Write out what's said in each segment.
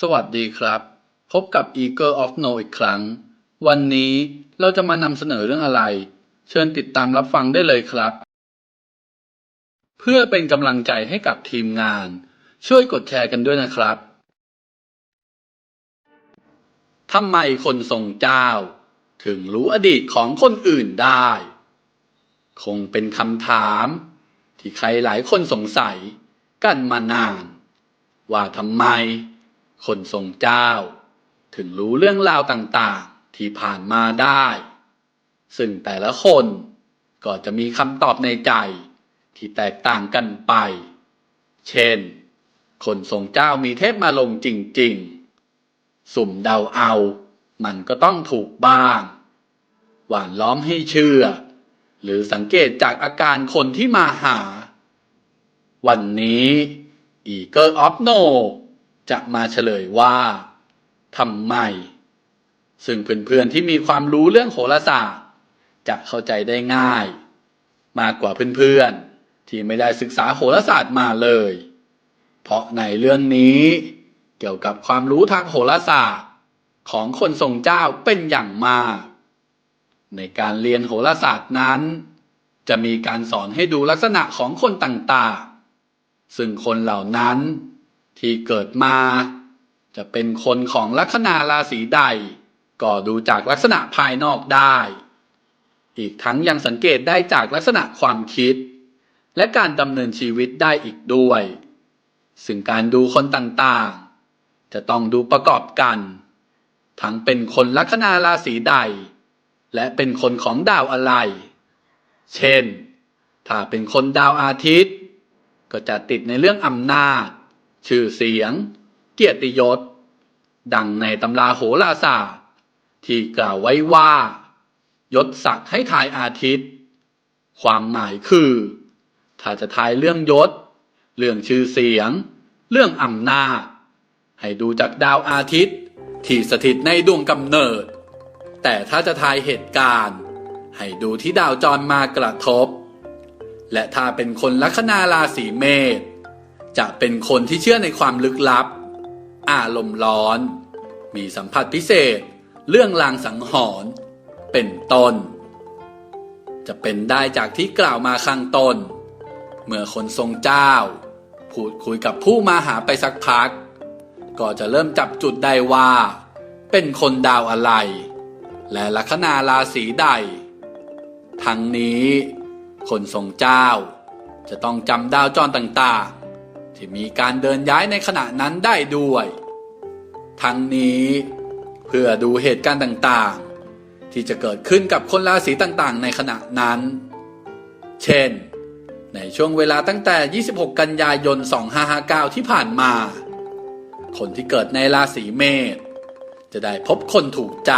สวัสดีครับ พบกับ Eagle of Know อีกครั้ง วันนี้เราจะมานำเสนอเรื่องอะไร เชิญติดตามรับฟังได้เลยครับ เพื่อเป็นกำลังใจให้กับทีมงาน ช่วยกดแชร์กันด้วยนะครับทำไมคนทรงเจ้า ถึงรู้อดีตของคนอื่นได้ คงเป็นคำถาม ที่ใครหลายคนสงสัย กันมานาน ว่าทำไม คนทรงเจ้า ถึงรู้เรื่องราวต่างๆ ที่ผ่านมาได้ ซึ่งแต่ละคนก็จะมีคำตอบในใจที่แตกต่างกันไป เช่น คนทรงเจ้ามีเทพมาลงจริงๆ สุ่มเดาเอา มันก็ต้องถูกบ้าง หวานล้อมให้เชื่อ หรือสังเกตจากอาการคนที่มาหา วันนี้ Eagle of No จะมาเฉลยว่าทำไม ซึ่งเพื่อนๆที่มีความรู้เรื่องโหราศาสตร์ จะเข้าใจได้ง่าย มากกว่าเพื่อนๆ ที่ไม่ได้ศึกษาโหราศาสตร์มาเลย เพราะในเรื่องนี้ เกี่ยวกับความรู้ทางโหราศาสตร์ ของคนทรงเจ้าเป็นอย่างมาก ในการเรียนโหราศาสตร์นั้น จะมีการสอนให้ดูลักษณะของคนต่างๆ ซึ่งคนเหล่านั้น ที่เกิดมา จะเป็นคนของลัคนาราศีใด ก็ดูจากลักษณะภายนอกได้ อีกทั้งยังสังเกตได้จากลักษณะความคิด และการดำเนินชีวิตได้อีกด้วย ซึ่งการดูคนต่างๆ จะต้องดูประกอบกัน ทั้งเป็นคนลัคนาราศีใด และเป็นคนของดาวอะไร เช่น ถ้าเป็นคนดาวอาทิตย์ ก็จะติดในเรื่องอำนาจ ชื่อเสียง เกียรติยศ ดังในตำราโหราศาสตร์ ที่กล่าวไว้ว่า ยศศักดิ์ให้ทายอาทิตย์ ความหมายคือ ถ้าจะทายเรื่องยศ เรื่องชื่อเสียง เรื่องอำนาจ ให้ดูจากดาวอาทิตย์ ที่สถิตในดวงกำเนิด แต่ถ้าจะทายเหตุการณ์ ให้ดูที่ดาวจรมากระทบ และถ้าเป็นคนลัคนาราศีเมษ จะเป็นคนที่เชื่อในความลึกลับ อารมณ์ร้อน มีสัมผัสพิเศษ เรื่องลางสังหรณ์เป็นต้น จะเป็นได้จากที่กล่าวมาข้างต้น เมื่อคนทรงเจ้า พูดคุยกับผู้มาหาไปสักพัก ก็จะเริ่มจับจุดได้ว่า เป็นคนดาวอะไร และลัคนาราศีใด ทั้งนี้ คนทรงเจ้า จะต้องจำดาวจรต่างๆ ที่มีการเดินย้ายในขณะนั้นได้ด้วย ทั้งนี้เพื่อดูเหตุการณ์ต่างๆ ที่จะเกิดขึ้นกับคนราศีต่างๆ ในขณะนั้น เช่น ในช่วงเวลาตั้งแต่ 26 กันยายน 2559 ที่ผ่านมา คนที่เกิดในราศีเมษจะได้พบคนถูกใจ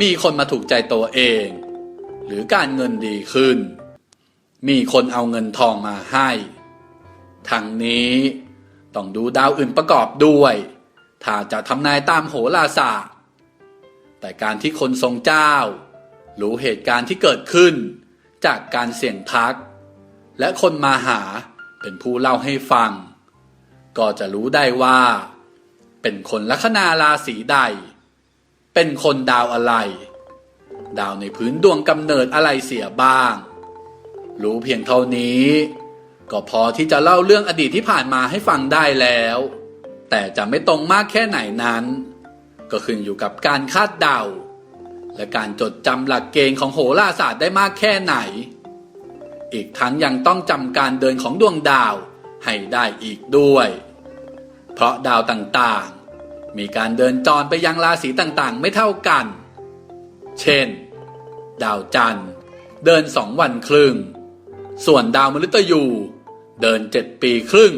มีคนมาถูกใจตัวเอง หรือการเงินดีขึ้น มีคนเอาเงินทองมาให้ ทั้งนี้ต้องดูดาวอื่นประกอบด้วย ถ้าจะทำนายตามโหราศาสตร์ แต่การที่คนทรงเจ้า รู้เหตุการณ์ที่เกิดขึ้น จากการเสี่ยงทัก และคนมาหาเป็นผู้เล่าให้ฟัง ก็จะรู้ได้ว่า เป็นคนลัคนาราศีใด เป็นคนดาวอะไร ดาวในพื้นดวงกำเนิดอะไรเสียบ้าง รู้เพียงเท่านี้ ก็พอที่จะเล่าเรื่องอดีตที่ผ่านมาให้ฟังได้แล้ว แต่จะไม่ตรงมากแค่ไหนนั้น ก็ขึ้นอยู่กับการคาดเดา และการจดจำหลักเกณฑ์ของโหราศาสตร์ได้มากแค่ไหน อีกทั้งยังต้องจำการเดินของดวงดาวให้ได้อีกด้วย เพราะดาวต่างๆ มีการเดินจรไปยังราศีต่างๆ ไม่เท่ากัน เช่น ดาวจันทร์ เดินสองวันครึ่งส่วนดาวมฤตยู เดินเจ็ดปีครึ่ง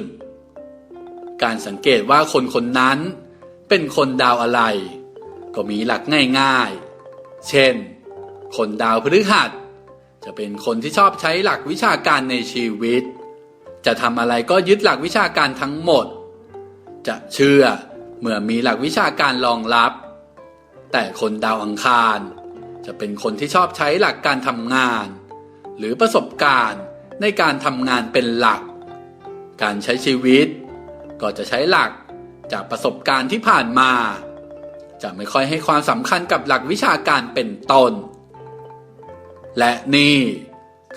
การสังเกตว่าคนคนนั้นเป็นคนดาวอะไร ก็มีหลักง่ายๆ เช่น คนดาวพฤหัส จะเป็นคนที่ชอบใช้หลักวิชาการในชีวิต จะทำอะไรก็ยึดหลักวิชาการทั้งหมด จะเชื่อเมื่อมีหลักวิชาการรองรับ แต่คนดาวอังคาร จะเป็นคนที่ชอบใช้หลักการทำงาน หรือประสบการณ์ในการทำงานเป็นหลัก การใช้ชีวิต ก็จะใช้หลักจากประสบการณ์ที่ผ่านมา จะไม่ค่อยให้ความสำคัญกับหลักวิชาการเป็นต้น และนี่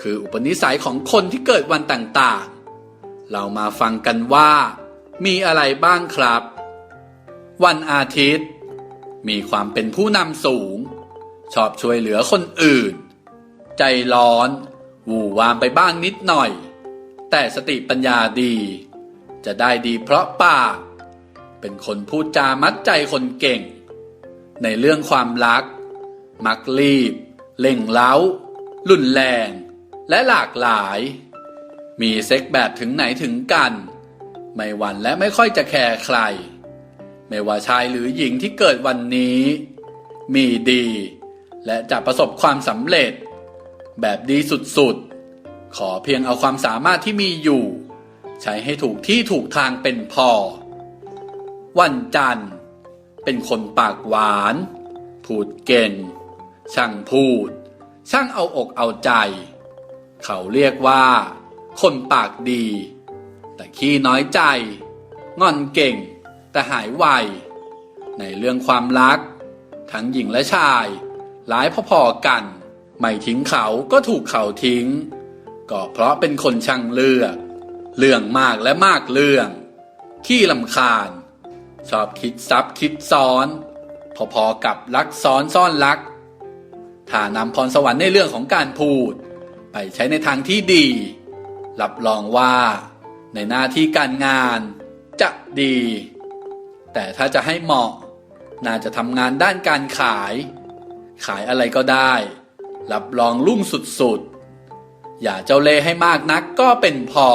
คืออุปนิสัยของคนที่เกิดวันต่างๆ เรามาฟังกันว่ามีอะไรบ้างครับ วันอาทิตย์ มีความเป็นผู้นำสูง ชอบช่วยเหลือคนอื่น ใจร้อน วู่วามไปบ้างนิดหน่อย แต่สติปัญญาดี จะได้ดีเพราะปาก เป็นคนพูดจามัดใจคนเก่ง ในเรื่องความรัก มักรีบ เล่งเล้า รุนแรง และหลากหลาย มีเซ็กแบบถึงไหนถึงกัน ไม่หวั่นและไม่ค่อยจะแคร์ใคร ไม่ว่าชายหรือหญิงที่เกิดวันนี้ มีดี และจะประสบความสำเร็จ แบบดีสุดๆ ขอเพียงเอาความสามารถที่มีอยู่ ใช้ให้ถูกที่ถูกทางเป็นพอ วันจันทร์ เป็นคนปากหวาน พูดเก่ง ช่างพูด ช่างเอาอกเอาใจ เขาเรียกว่า คนปากดี แต่ขี้น้อยใจ งอนเก่ง แต่หายไว ในเรื่องความรัก ทั้งหญิงและชาย หลายพอๆกัน ไม่ทิ้งเขาก็ถูกเขาทิ้ง ก็เพราะเป็นคนช่างเลือก เรื่องมากและมากเรื่อง ขี้ลำคาญ ชอบคิดซับคิดซ้อน พอๆกับรักซ้อนซ่อนรัก ถ้านำพรสวรรค์ในเรื่องของการพูด ไปใช้ในทางที่ดี รับรองว่า ในหน้าที่การงานจะดี แต่ถ้าจะให้เหมาะ น่าจะทำงานด้านการขาย ขายอะไรก็ได้ รับรองรุ่งสุดๆ อย่าเจ้าเล่ห์ให้มากนักก็เป็นพอ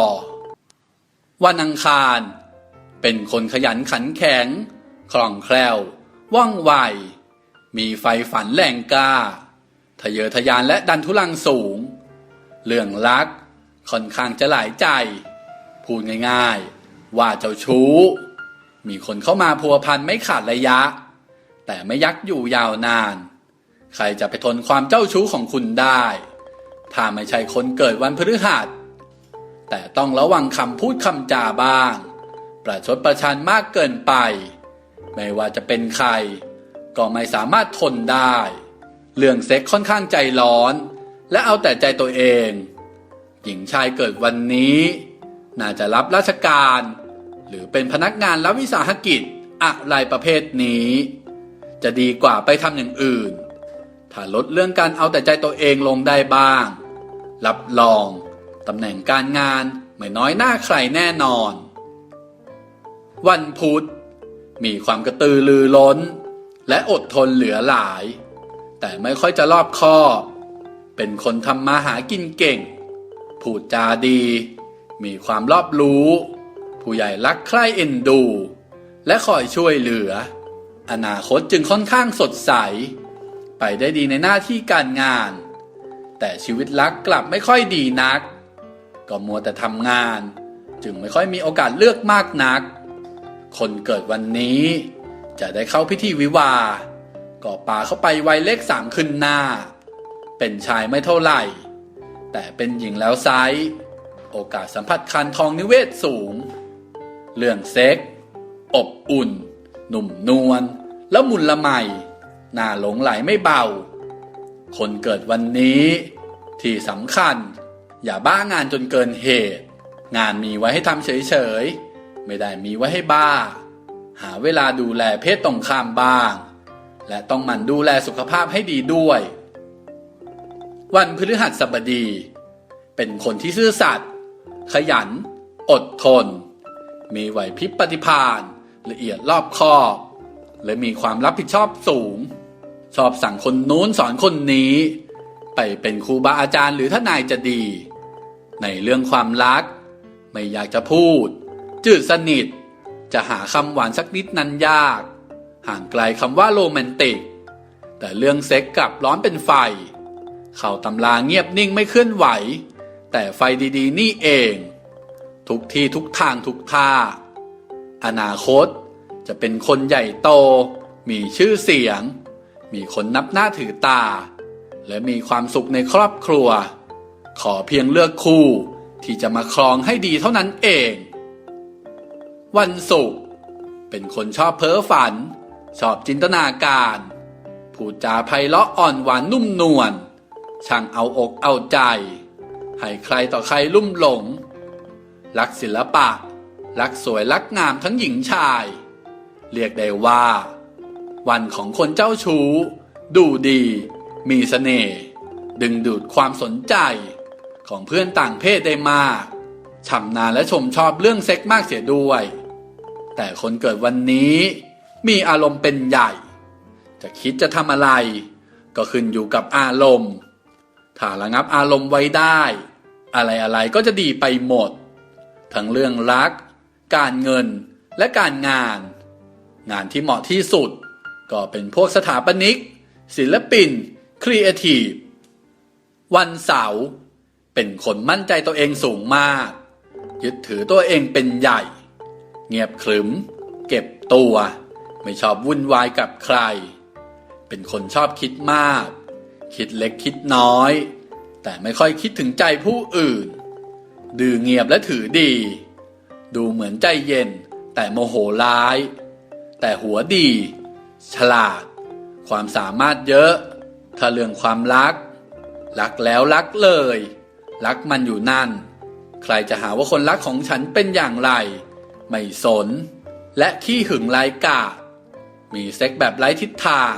วันอังคาร เป็นคนขยันขันแข็ง คล่องแคล่ว ว่องไว มีไฟฝันแรงกล้า ทะเยอทะยานและดันทุลังสูง เรื่องรัก ค่อนข้างจะหลายใจ พูดง่ายๆ ว่าเจ้าชู้ มีคนเข้ามาพัวพันไม่ขาดระยะ แต่ไม่ยักอยู่ยาวนาน ใครจะไปทนความเจ้าชู้ของคุณได้ ถ้าไม่ใช่คนเกิดวันพฤหัส แต่ต้องระวังคำพูดคำจาบ้าง ประชดประชันมากเกินไป ไม่ว่าจะเป็นใคร ก็ไม่สามารถทนได้ เรื่องเซ็กค่อนข้างใจร้อน และเอาแต่ใจตัวเอง หญิงชายเกิดวันนี้ น่าจะรับราชการ หรือเป็นพนักงานรับวิสาหกิจอะไรประเภทนี้ จะดีกว่าไปทำอย่างอื่น ถ้าลดเรื่องการเอาแต่ใจตัวเองลงได้บ้าง รับรองตำแหน่งการงานไม่น้อยหน้าใครแน่นอน วันพุธ มีความกระตือรือร้น และอดทนเหลือหลาย แต่ไม่ค่อยจะรอบคอบเป็นคนทำมาหากินเก่ง พูดจาดี มีความรอบรู้ ผู้ใหญ่รักใคร่เอ็นดู และคอยช่วยเหลือ อนาคตจึงค่อนข้างสดใส ไปได้ดีในหน้าที่การงาน แต่ชีวิตรักกลับไม่ค่อยดีนัก ก็มัวแต่ทำงาน จึงไม่ค่อยมีโอกาสเลือกมากนัก คนเกิดวันนี้ จะได้เข้าพิธีวิวาก็ป่าเข้าไปไวัยเลขสามขึ้นหน้า เป็นชายไม่เท่าไหร่ แต่เป็นหญิงแล้วไซส์โอกาสสัมผัสคันทองนิเวศสูง เรื่องเซ็ก อบอุ่น หนุ่มนวลแล้วมุนละไม น่าหลงไหลไม่เบา คนเกิดวันนี้ ที่สำคัญ อย่าบ้างานจนเกินเหตุ งานมีไว้ให้ทำเฉยๆ ไม่ได้มีไว้ให้บ้า หาเวลาดูแลเพศตรงข้ามบ้าง และต้องหมั่นดูแลสุขภาพให้ดีด้วย วันพฤหัสบดี เป็นคนที่ซื่อสัตย์ขยัน อดทน มีไหวพริบปฏิภาณละเอียดรอบคอบ และมีความรับผิดชอบสูง ชอบสั่งคนนู้นสอนคนนี้ ไปเป็นครูบาอาจารย์หรือทนายจะดี ในเรื่องความรัก ไม่อยากจะพูด จืดสนิท จะหาคำหวานสักนิดนั้นยาก ห่างไกลคำว่าโรแมนติก แต่เรื่องเซ็กกลับร้อนเป็นไฟ เขาตำราเงียบนิ่งไม่เคลื่อนไหว แต่ไฟดีๆ นี่เอง ทุกที่ทุกทางทุกท่า อนาคตจะเป็นคนใหญ่โต มีชื่อเสียง มีคนนับหน้าถือตา และมีความสุขในครอบครัว ขอเพียงเลือกคู่ที่จะมาครองให้ดีเท่านั้นเอง วันศุกร์เป็นคนชอบเพ้อฝัน ชอบจินตนาการ พูดจาไพเราะอ่อนหวานนุ่มนวลช่างเอาอกเอาใจ ให้ใครต่อใครลุ่มหลง รักศิลปะ รักสวยรักงามทั้งหญิงชาย เรียกได้ว่า วันของคนเจ้าชู้ ดูดี มีเสน่ห์ดึงดูดความสนใจของเพื่อนต่างเพศได้มากชำนาญและชมชอบเรื่องเซ็กมากเสียด้วย แต่คนเกิดวันนี้มีอารมณ์เป็นใหญ่ จะคิดจะทำอะไร ก็ขึ้นอยู่กับอารมณ์ ถ้าระงับอารมณ์ไว้ได้ อะไรอะไรๆก็จะดีไปหมด ทั้งเรื่องรัก การเงินและการงาน งานที่เหมาะที่สุด ก็เป็นพวกสถาปนิก ศิลปิน ครีเอทีฟ วันเสาร์เป็นคนมั่นใจตัวเองสูงมาก ยึดถือตัวเองเป็นใหญ่ เงียบขรึม เก็บตัว ไม่ชอบวุ่นวายกับใคร เป็นคนชอบคิดมาก คิดเล็กคิดน้อย แต่ไม่ค่อยคิดถึงใจผู้อื่น ดื้อเงียบและถือดี ดูเหมือนใจเย็น แต่โมโหร้าย แต่หัวดี ฉลาด ความสามารถเยอะ ถ้าเรื่องความรัก รักแล้วรักเลย รักมันอยู่นั่น ใครจะหาว่าคนรักของฉันเป็นอย่างไร ไม่สน และขี้หึงไร้กาดมีเซ็กแบบไร้ทิศทาง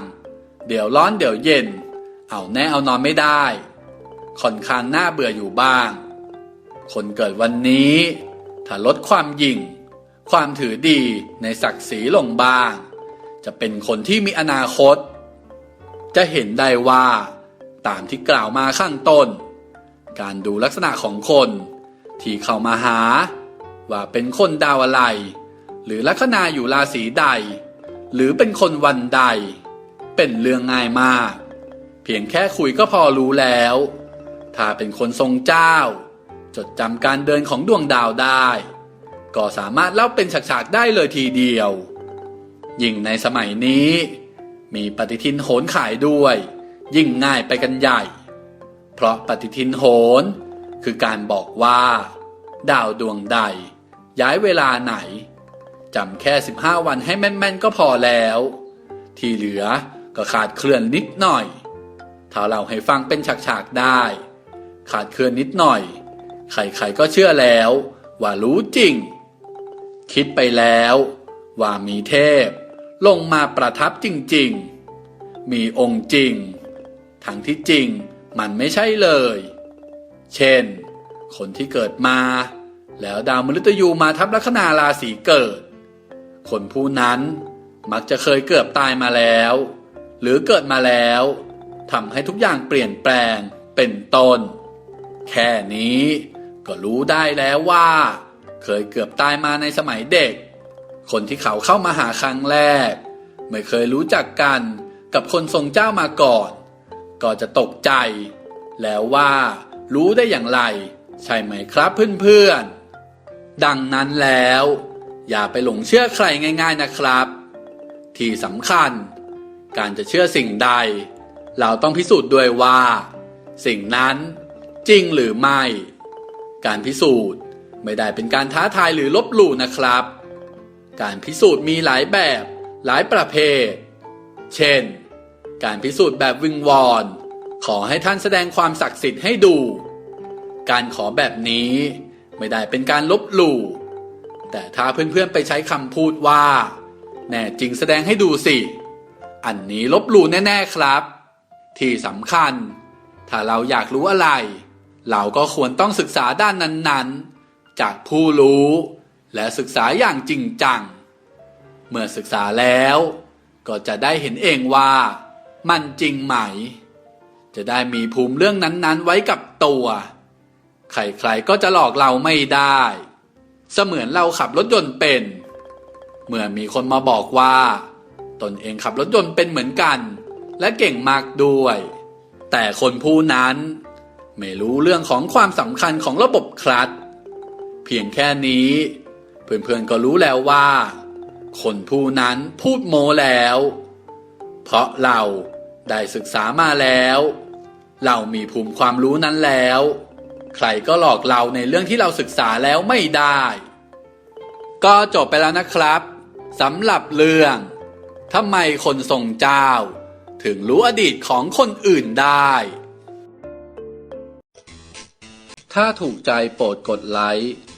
เดี๋ยวร้อนเดี๋ยวเย็น เอาแน่เอานอนไม่ได้ ค่อนข้างน่าเบื่ออยู่บ้าง คนเกิดวันนี้ ถ้าลดความหยิ่ง ความถือดีในศักดิ์ศรีลงบ้าง จะเป็นคนที่มีอนาคต จะเห็นได้ว่า ตามที่กล่าวมาข้างต้น การดูลักษณะของคน ที่เข้ามาหา ว่าเป็นคนดาวอะไร หรือลัคนาอยู่ราศีใด หรือเป็นคนวันใด เป็นเรื่องง่ายมาก เพียงแค่คุยก็พอรู้แล้ว ถ้าเป็นคนทรงเจ้า จดจำการเดินของดวงดาวได้ ก็สามารถเล่าเป็นฉากๆได้เลยทีเดียว ยิ่งในสมัยนี้ มีปฏิทินโหนขายด้วย ยิ่งง่ายไปกันใหญ่ เพราะปฏิทินโหน คือการบอกว่า ดาวดวงใด ย้ายเวลาไหนจำแค่ 15 วันให้แม่นๆ ก็พอแล้ว ที่เหลือก็ขาดเคลื่อนนิดหน่อย ถ้าเราให้ฟังเป็นฉากๆได้ ขาดเคลื่อนนิดหน่อย ใครๆก็เชื่อแล้ว ว่ารู้จริง คิดไปแล้ว ว่ามีเทพ ลงมาประทับจริงๆ มีองค์จริง ทั้งที่จริงมันไม่ใช่เลย เช่น คนที่เกิดมา แล้วดาวมฤตยูมาทับลัคนาราศีเกิด คนผู้นั้นมักจะเคยเกือบตายมาแล้ว หรือเกิดมาแล้วทำให้ทุกอย่างเปลี่ยนแปลงเป็นตน แค่นี้ก็รู้ได้แล้วว่า เคยเกือบตายมาในสมัยเด็ก คนที่เขาเข้ามาหาครั้งแรก ไม่เคยรู้จักกันกับคนทรงเจ้ามาก่อน ก็จะตกใจ แล้วว่ารู้ได้อย่างไร ใช่ไหมครับเพื่อนๆ ดังนั้นแล้ว อย่าไปหลงเชื่อใครง่าย ๆนะครับ ที่สำคัญ การจะเชื่อสิ่งใด เราต้องพิสูจน์ด้วยว่า สิ่งนั้นจริงหรือไม่ การพิสูจน์ไม่ได้เป็นการท้าทายหรือลบหลู่นะครับ การพิสูจน์มีหลายแบบ หลายประเภท เช่น การพิสูจน์แบบวิงวอน ขอให้ท่านแสดงความศักดิ์สิทธิ์ให้ดู การขอแบบนี้ไม่ได้เป็นการลบหลู่ แต่ถ้าเพื่อนๆไปใช้คำพูดว่า แน่จริงแสดงให้ดูสิ อันนี้ลบหลู่แน่ๆครับ ที่สำคัญ ถ้าเราอยากรู้อะไร เราก็ควรต้องศึกษาด้านนั้นๆ จากผู้รู้ และศึกษาอย่างจริงจัง เมื่อศึกษาแล้วก็จะได้เห็นเองว่ามันจริงไหม จะได้มีภูมิเรื่องนั้นๆ ไว้กับตัว ใครๆก็จะหลอกเราไม่ได้ เสมือนเราขับรถยนต์เป็น เมื่อมีคนมาบอกว่า ตนเองขับรถยนต์เป็นเหมือนกัน และเก่งมากด้วย แต่คนผู้นั้น ไม่รู้เรื่องของความสำคัญของระบบคลัตช์เพียงแค่นี้ เพื่อนๆก็รู้แล้วว่า คนผู้นั้นพูดโมแล้ว เพราะเราได้ศึกษามาแล้ว เรามีภูมิความรู้นั้นแล้ว ใครก็หลอกเราในเรื่องที่เราศึกษาแล้วไม่ได้ ก็จบไปแล้วนะครับสำหรับเรื่องทำไมคนทรงเจ้า ถึงรู้อดีตของคนอื่นได้ ถ้าถูกใจโปรดกดไลค์